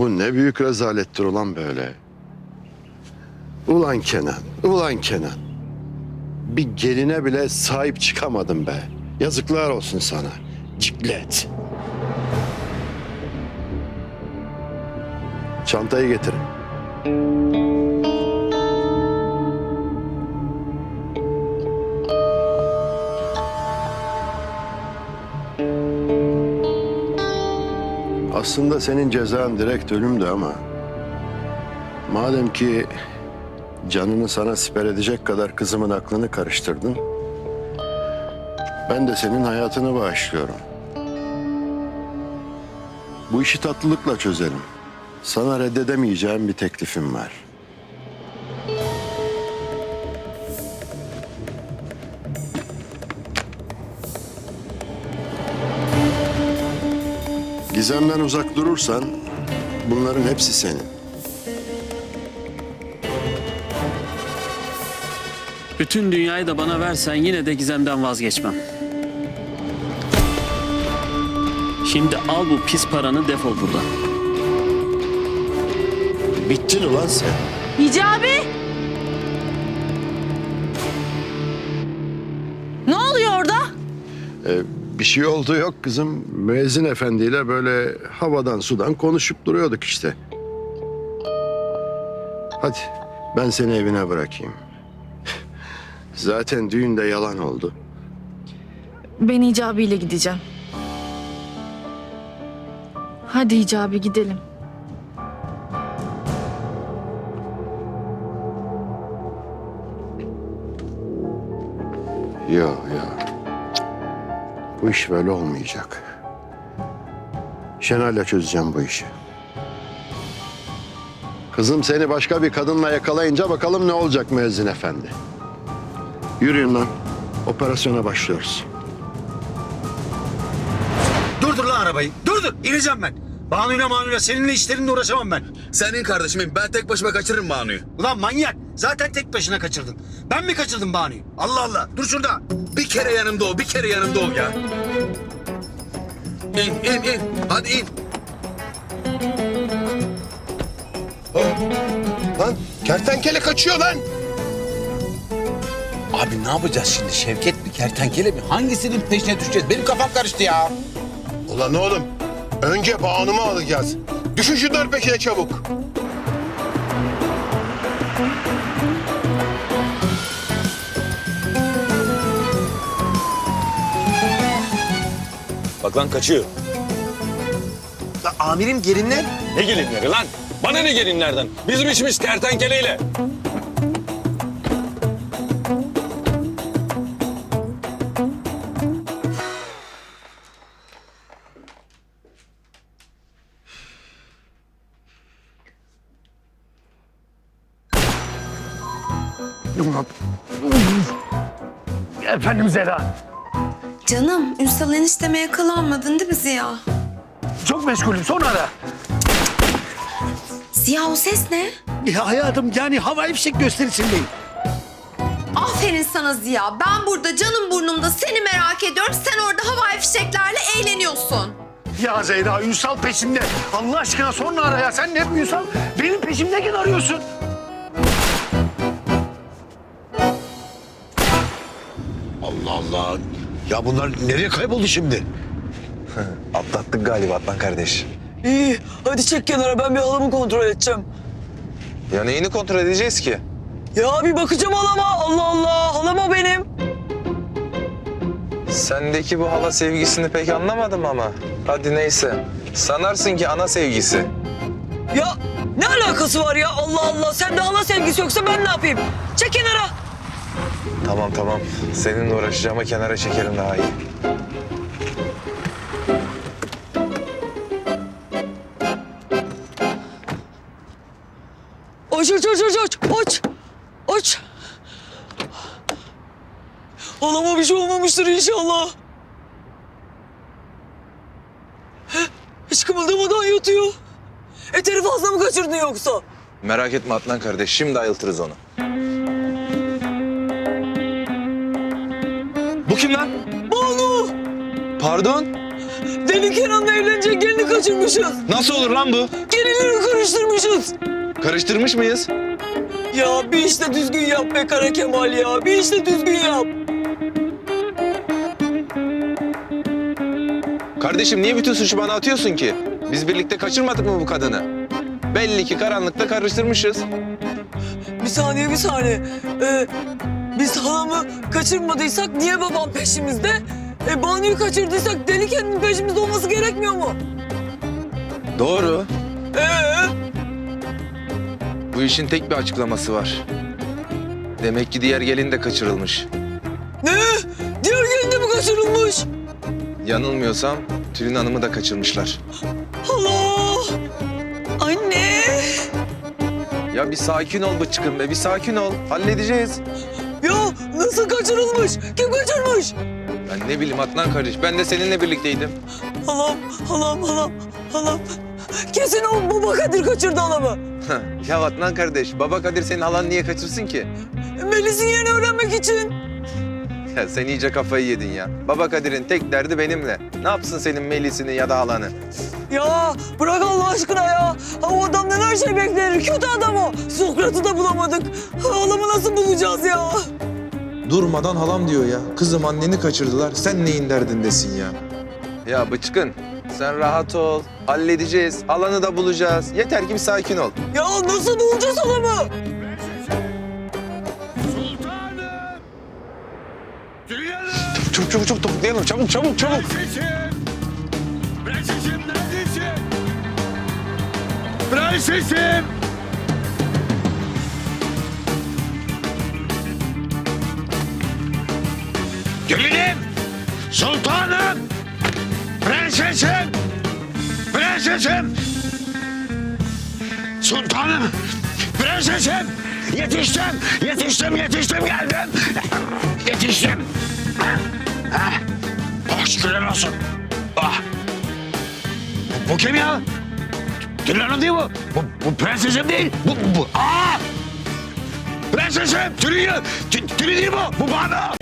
Bu ne büyük rezalettir ulan böyle. Ulan Kenan, ulan Kenan. Bir geline bile sahip çıkamadın be. Yazıklar olsun sana. Ciklet. Çantayı getirin. Aslında senin cezan direkt ölümdü ama... Madem ki canını sana siper edecek kadar kızımın aklını karıştırdın... Ben de senin hayatını bağışlıyorum. Bu işi tatlılıkla çözelim. Sana reddedemeyeceğim bir teklifim var. Gizemden uzak durursan bunların hepsi senin. Bütün dünyayı da bana versen yine de gizemden vazgeçmem. Şimdi al bu pis paranı defol buradan. Bittin ulan sen. Hicabi! Ne oluyor orada? Ee, bir şey oldu yok kızım. Müezzin efendiyle böyle havadan sudan konuşup duruyorduk işte. Hadi ben seni evine bırakayım. Zaten düğün de yalan oldu. Ben Hicabi ile gideceğim. Hadi Hicabi gidelim. Yok yok. Bu iş böyle olmayacak. Şenay'la çözeceğim bu işi. Kızım seni başka bir kadınla yakalayınca bakalım ne olacak müezzin efendi. Yürüyün lan. Operasyona başlıyoruz. Durdur lan arabayı. Durdur. İneceğim ben. Banu'yla Manu'yla seninle işlerinle uğraşamam ben. Senin kardeşim ben tek başıma kaçırırım Banu'yu. Ulan manyak. Zaten tek başına kaçırdın. Ben mi kaçırdım Banu'yu? Allah Allah. Dur şurada. Bir kere yanımda ol, bir kere yanımda ol ya. İn, in, in. Hadi in. Lan kertenkele kaçıyor lan. Abi ne yapacağız şimdi? Şevket mi, kertenkele mi? Hangisinin peşine düşeceğiz? Benim kafam karıştı ya. Ulan oğlum, önce Banu'mu alacağız. Düşün şunlar peşine çabuk. Bak lan kaçıyor. amirim gelinler. Ne gelinleri lan? Bana ne gelinlerden? Bizim işimiz kertenkeleyle. Efendim Zera. Canım, Ünsal enişteme yakalanmadın değil mi Ziya? Çok meşgulüm. Sonra ara. Ziya o ses ne? Ya hayatım yani havai fişek gösterisindeyim. Aferin sana Ziya. Ben burada canım burnumda seni merak ediyorum. Sen orada havai fişeklerle eğleniyorsun. Ya Zehra Ünsal peşimde. Allah aşkına sonra ara ya. Sen ne Ünsal? Benim peşimdeyken arıyorsun. Allah Allah. Ya bunlar nereye kayboldu şimdi? Atlattık galiba Atlan kardeş. İyi, hadi çek kenara ben bir halamı kontrol edeceğim. Ya neyini kontrol edeceğiz ki? Ya bir bakacağım halama. Allah Allah, halam o benim. Sendeki bu hala sevgisini pek anlamadım ama. Hadi neyse. Sanarsın ki ana sevgisi. Ya ne alakası var ya? Allah Allah, sende hala sevgisi yoksa ben ne yapayım? Çek kenara. Tamam tamam. Seninle uğraşacağıma kenara çekerim daha iyi. Aç aç aç aç aç. Aç. Aç. Halama bir şey olmamıştır inşallah. Hiç kımıldamadan yatıyor. Eteri fazla mı kaçırdın yoksa? Merak etme Atlan kardeş. Şimdi ayıltırız onu. Kim lan? Banu! Pardon? Deli Kenan'la evlenecek gelini kaçırmışız. Nasıl olur lan bu? Gelinleri karıştırmışız. Karıştırmış mıyız? Ya bir işte düzgün yap be Kara Kemal ya. Bir işte düzgün yap. Kardeşim niye bütün suçu bana atıyorsun ki? Biz birlikte kaçırmadık mı bu kadını? Belli ki karanlıkta karıştırmışız. Bir saniye bir saniye. Ee, biz halamı kaçırmadıysak niye babam peşimizde? E, Banu'yu kaçırdıysak deli kendinin peşimizde olması gerekmiyor mu? Doğru. Ee, Bu işin tek bir açıklaması var. Demek ki diğer gelin de kaçırılmış. ne? Diğer gelin de mi kaçırılmış? Yanılmıyorsam Tülin Hanım'ı da kaçırmışlar. Allah! Anne! Ya bir sakin ol bıçkın be, bir sakin ol. Halledeceğiz. Nasıl kaçırılmış? Kim kaçırmış? Ben ne bileyim Adnan kardeş, ben de seninle birlikteydim. Halam, halam, halam, halam. Kesin o baba Kadir kaçırdı halamı. ya Adnan kardeş, baba Kadir senin halan niye kaçırsın ki? Melis'in yerini öğrenmek için. Ya sen iyice kafayı yedin ya. Baba Kadir'in tek derdi benimle. Ne yapsın senin Melis'ini ya da halanı? Ya bırak Allah aşkına ya. Ha, o adamdan her şey beklenir. Kötü adam o. Sokrat'ı da bulamadık. Halamı nasıl bulacağız ya? Durmadan halam diyor ya. Kızım anneni kaçırdılar. Sen neyin derdindesin ya? Ya bıçkın, sen rahat ol. Halledeceğiz. Halanı da bulacağız. Yeter ki bir sakin ol. Ya nasıl bulacağız halamı? Çabuk çabuk çabuk toplayalım. Çabuk çabuk çabuk. Prensesim neredesin? Prensesim! Sultanım! Prensesim! Prensesim! Sultanım! Prensesim! Yetiştim! Yetiştim, yetiştim, geldim! Yetiştim! Ha? Oh, şükürler olsun! Ah! Bu kim ya? Tülin Hanım değil bu. Bu, bu prensesim değil. Bu, bu. Aa! Prensesim! Tülin, Tü- Tülin değil bu. Bu bana.